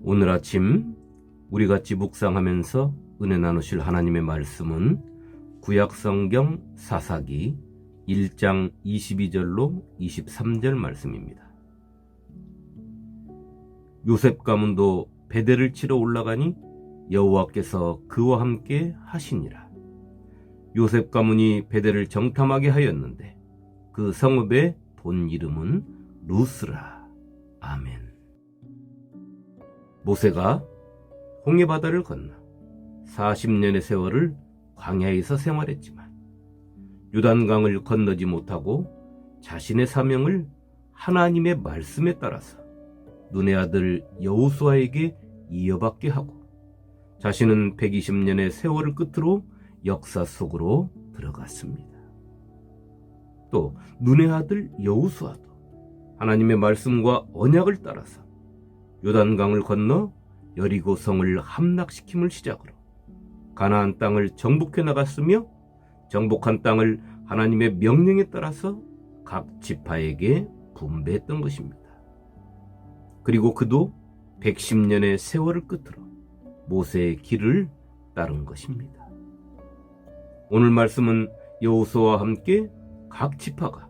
오늘 아침 우리 같이 묵상하면서 은혜 나누실 하나님의 말씀은 구약성경 사사기 1장 22절로 23절 말씀입니다. 요셉 가문도 베델을 치러 올라가니 여호와께서 그와 함께 하시니라. 요셉 가문이 베델을 정탐하게 하였는데 그 성읍의 본 이름은 루스라. 아멘. 모세가 홍해 바다를 건너 40년의 세월을 광야에서 생활했지만 유단강을 건너지 못하고 자신의 사명을 하나님의 말씀에 따라서 눈의 아들 여호수아에게 이어받게 하고 자신은 120년의 세월을 끝으로 역사 속으로 들어갔습니다. 또 눈의 아들 여호수아도 하나님의 말씀과 언약을 따라서 요단강을 건너 여리고 성을 함락시킴을 시작으로 가나안 땅을 정복해 나갔으며 정복한 땅을 하나님의 명령에 따라서 각 지파에게 분배했던 것입니다. 그리고 그도 110년의 세월을 끝으로 모세의 길을 따른 것입니다. 오늘 말씀은 여호수아와 함께 각 지파가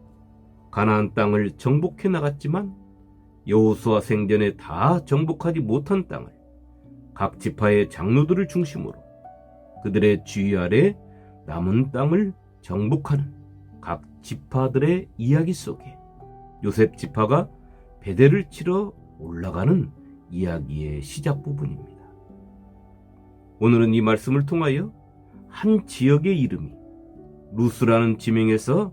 가나안 땅을 정복해 나갔지만 여호수아 생전에 다 정복하지 못한 땅을 각 지파의 장로들을 중심으로 그들의 주의 아래 남은 땅을 정복하는 각 지파들의 이야기 속에 요셉 지파가 베델을 치러 올라가는 이야기의 시작 부분입니다. 오늘은 이 말씀을 통하여 한 지역의 이름이 루스라는 지명에서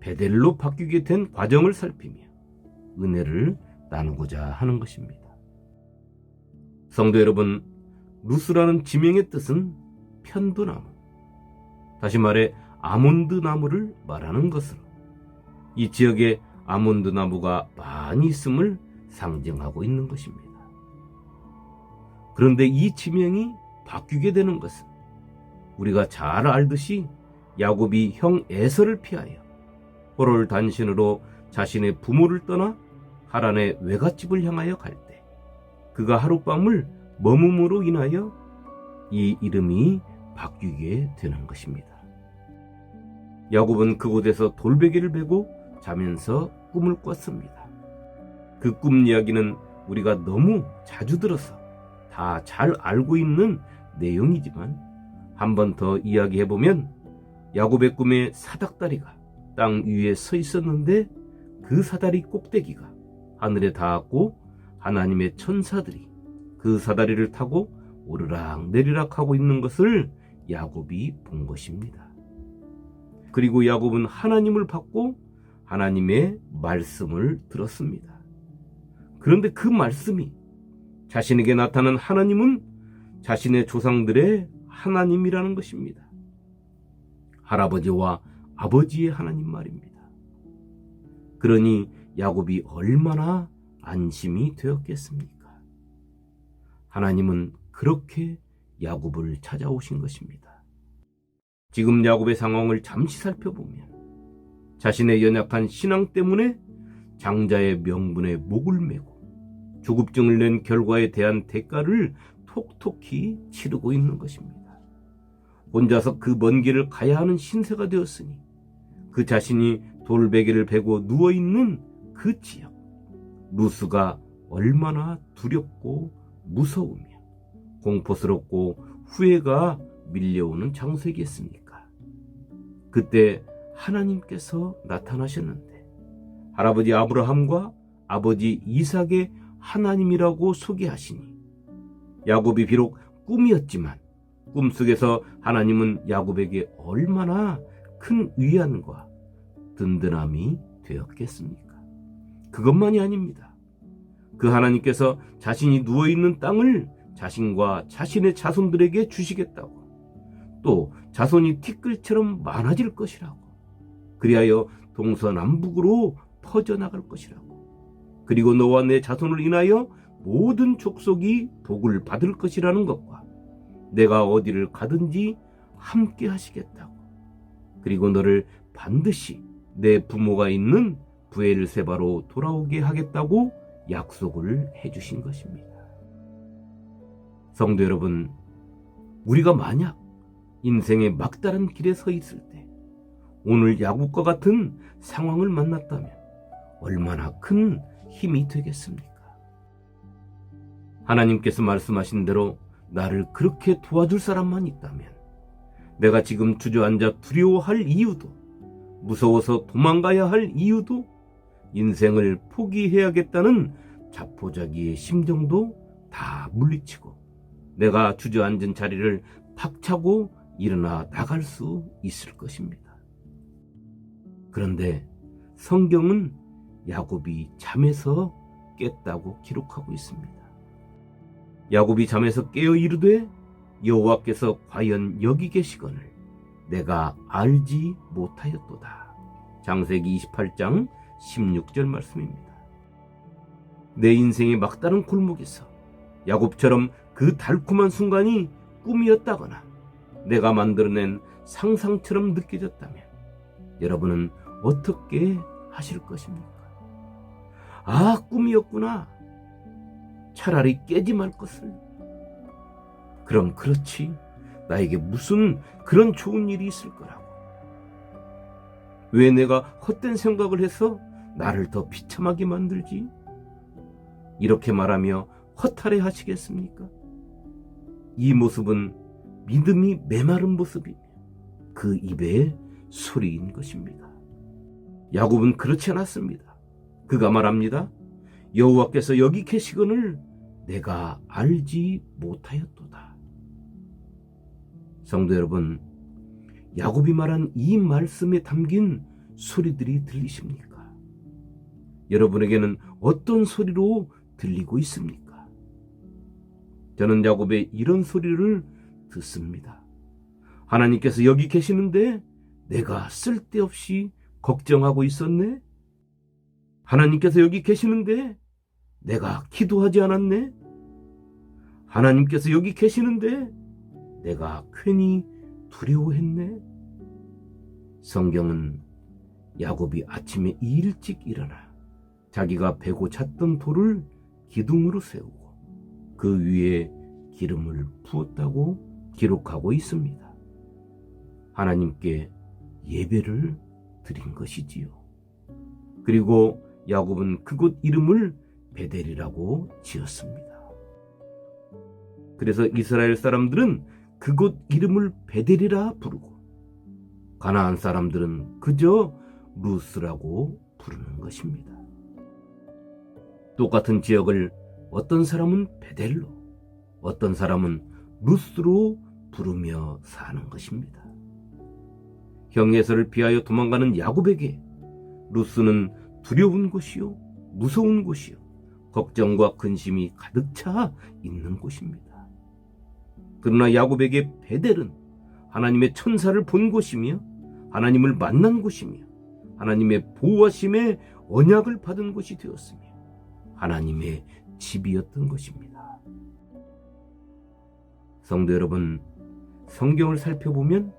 베델로 바뀌게 된 과정을 살피며 은혜를 나누고자 하는 것입니다. 성도 여러분, 루스라는 지명의 뜻은 편두나무, 다시 말해 아몬드 나무를 말하는 것으로 이 지역에 아몬드 나무가 많이 있음을 상징하고 있는 것입니다. 그런데 이 지명이 바뀌게 되는 것은 우리가 잘 알듯이 야곱이 형 에서를 피하여 호롤 단신으로 자신의 부모를 떠나 하란의 외갓집을 향하여 갈 때 그가 하룻밤을 머금으로 인하여 이 이름이 바뀌게 되는 것입니다. 야곱은 그곳에서 돌베개를 베고 자면서 꿈을 꿨습니다. 그 꿈 이야기는 우리가 너무 자주 들어서 다 잘 알고 있는 내용이지만 한 번 더 이야기해 보면 야곱의 꿈에 사닥다리가 땅 위에 서 있었는데 그 사다리 꼭대기가 하늘에 닿았고 하나님의 천사들이 그 사다리를 타고 오르락 내리락 하고 있는 것을 야곱이 본 것입니다. 그리고 야곱은 하나님을 받고 하나님의 말씀을 들었습니다. 그런데 그 말씀이 자신에게 나타난 하나님은 자신의 조상들의 하나님이라는 것입니다. 할아버지와 아버지의 하나님 말입니다. 그러니 야곱이 얼마나 안심이 되었겠습니까? 하나님은 그렇게 야곱을 찾아오신 것입니다. 지금 야곱의 상황을 잠시 살펴보면 자신의 연약한 신앙 때문에 장자의 명분에 목을 메고 조급증을 낸 결과에 대한 대가를 톡톡히 치르고 있는 것입니다. 혼자서 그 먼 길을 가야 하는 신세가 되었으니 그 자신이 돌베개를 베고 누워있는 그 지역, 루스가 얼마나 두렵고 무서우며 공포스럽고 후회가 밀려오는 장소이겠습니까? 그때 하나님께서 나타나셨는데 할아버지 아브라함과 아버지 이삭의 하나님이라고 소개하시니 야곱이 비록 꿈이었지만 꿈속에서 하나님은 야곱에게 얼마나 큰 위안과 든든함이 되었겠습니까? 그것만이 아닙니다. 그 하나님께서 자신이 누워있는 땅을 자신과 자신의 자손들에게 주시겠다고 또 자손이 티끌처럼 많아질 것이라고 그리하여 동서남북으로 퍼져나갈 것이라고 그리고 너와 내 자손을 인하여 모든 족속이 복을 받을 것이라는 것과 내가 어디를 가든지 함께 하시겠다고 그리고 너를 반드시 내 부모가 있는 부엘세바로 돌아오게 하겠다고 약속을 해주신 것입니다. 성도 여러분, 우리가 만약 인생의 막다른 길에 서 있을 때 오늘 야곱과 같은 상황을 만났다면 얼마나 큰 힘이 되겠습니까? 하나님께서 말씀하신 대로 나를 그렇게 도와줄 사람만 있다면 내가 지금 주저앉아 두려워할 이유도 무서워서 도망가야 할 이유도 인생을 포기해야겠다는 자포자기의 심정도 다 물리치고 내가 주저앉은 자리를 박차고 일어나 나갈 수 있을 것입니다. 그런데 성경은 야곱이 잠에서 깼다고 기록하고 있습니다. 야곱이 잠에서 깨어 이르되 여호와께서 과연 여기 계시거늘 내가 알지 못하였도다. 장세기 28장 16절 말씀입니다. 내 인생의 막다른 골목에서 야곱처럼 그 달콤한 순간이 꿈이었다거나 내가 만들어낸 상상처럼 느껴졌다면 여러분은 어떻게 하실 것입니까? 아, 꿈이었구나. 차라리 깨지 말 것을. 그럼 그렇지. 나에게 무슨 그런 좋은 일이 있을 거라고. 왜 내가 헛된 생각을 해서 나를 더 비참하게 만들지? 이렇게 말하며 허탈해 하시겠습니까? 이 모습은 믿음이 메마른 모습이며 그 입의 소리인 것입니다. 야곱은 그렇지 않았습니다. 그가 말합니다. 여호와께서 여기 계시거늘 내가 알지 못하였도다. 성도 여러분, 야곱이 말한 이 말씀에 담긴 소리들이 들리십니까? 여러분에게는 어떤 소리로 들리고 있습니까? 저는 야곱의 이런 소리를 듣습니다. 하나님께서 여기 계시는데 내가 쓸데없이 걱정하고 있었네? 하나님께서 여기 계시는데 내가 기도하지 않았네? 하나님께서 여기 계시는데 내가 괜히 두려워했네? 성경은 야곱이 아침에 일찍 일어나 자기가 베고 찼던 돌을 기둥으로 세우고 그 위에 기름을 부었다고 기록하고 있습니다. 하나님께 예배를 드린 것이지요. 그리고 야곱은 그곳 이름을 베델이라고 지었습니다. 그래서 이스라엘 사람들은 그곳 이름을 베델이라 부르고 가나안 사람들은 그저 루스라고 부르는 것입니다. 똑같은 지역을 어떤 사람은 베델로, 어떤 사람은 루스로 부르며 사는 것입니다. 형예서를 피하여 도망가는 야곱에게 루스는 두려운 곳이요, 무서운 곳이요, 걱정과 근심이 가득 차 있는 곳입니다. 그러나 야곱에게 베델은 하나님의 천사를 본 곳이며 하나님을 만난 곳이며 하나님의 보호하심의 언약을 받은 곳이 되었으며 하나님의 집이었던 것입니다. 성도 여러분, 성경을 살펴보면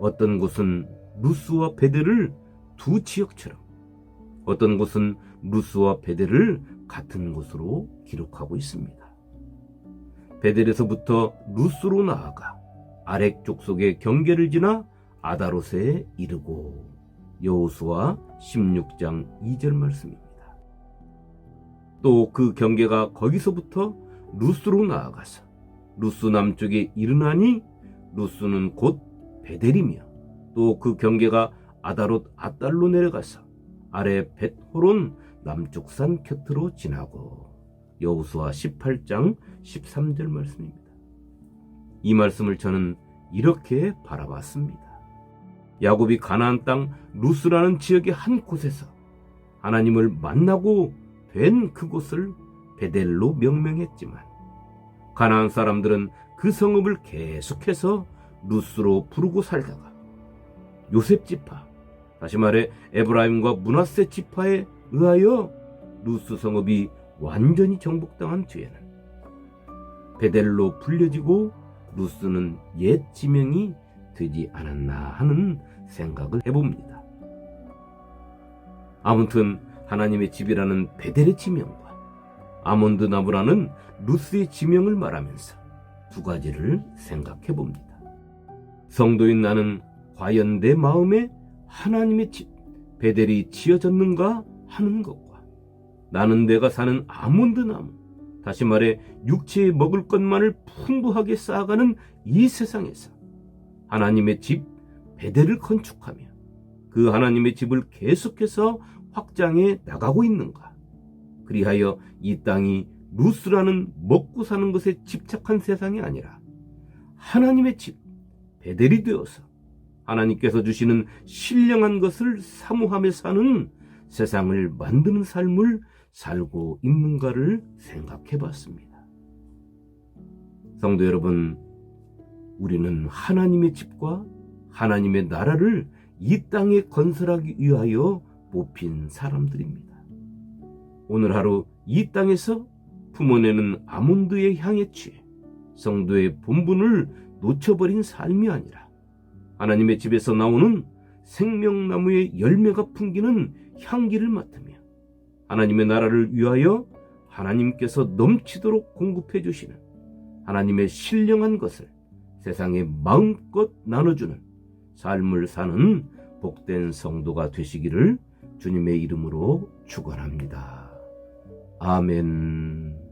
어떤 곳은 루스와 베델을 두 지역처럼 어떤 곳은 루스와 베델을 같은 곳으로 기록하고 있습니다. 베델에서부터 루스로 나아가 아렉 족속의 경계를 지나 아다로스에 이르고 여호수아 16장 2절 말씀입니다. 또 그 경계가 거기서부터 루스로 나아가서 루스 남쪽에 이르나니 루스는 곧 베델이며 또 그 경계가 아다롯 아달로 내려가서 아래 벳호론 남쪽 산 곁으로 지나고 여호수아 18장 13절 말씀입니다. 이 말씀을 저는 이렇게 바라봤습니다. 야곱이 가나안 땅 루스라는 지역의 한 곳에서 하나님을 만나고 된 그곳을 베델로 명명했지만 가나안 사람들은 그 성읍을 계속해서 루스로 부르고 살다가 요셉 지파, 다시 말해 에브라임과 문하세 지파에 의하여 루스 성읍이 완전히 정복당한 뒤에는 베델로 불려지고 루스는 옛 지명이 되지 않았나 하는 생각을 해봅니다. 아무튼 하나님의 집이라는 베델의 지명과 아몬드 나무라는 루스의 지명을 말하면서 두 가지를 생각해 봅니다. 성도인 나는 과연 내 마음에 하나님의 집, 베델이 지어졌는가 하는 것과 나는 내가 사는 아몬드 나무, 다시 말해 육체에 먹을 것만을 풍부하게 쌓아가는 이 세상에서 하나님의 집, 베델을 건축하며 그 하나님의 집을 계속해서 확장해 나가고 있는가? 그리하여 이 땅이 루스라는 먹고 사는 것에 집착한 세상이 아니라 하나님의 집, 베델이 되어서 하나님께서 주시는 신령한 것을 사모하며 사는 세상을 만드는 삶을 살고 있는가를 생각해 봤습니다. 성도 여러분, 우리는 하나님의 집과 하나님의 나라를 이 땅에 건설하기 위하여 뽑힌 사람들입니다. 오늘 하루 이 땅에서 품어내는 아몬드의 향에 취해 성도의 본분을 놓쳐버린 삶이 아니라 하나님의 집에서 나오는 생명나무의 열매가 풍기는 향기를 맡으며 하나님의 나라를 위하여 하나님께서 넘치도록 공급해 주시는 하나님의 신령한 것을 세상에 마음껏 나눠주는 삶을 사는 복된 성도가 되시기를 주님의 이름으로 축원합니다. 아멘.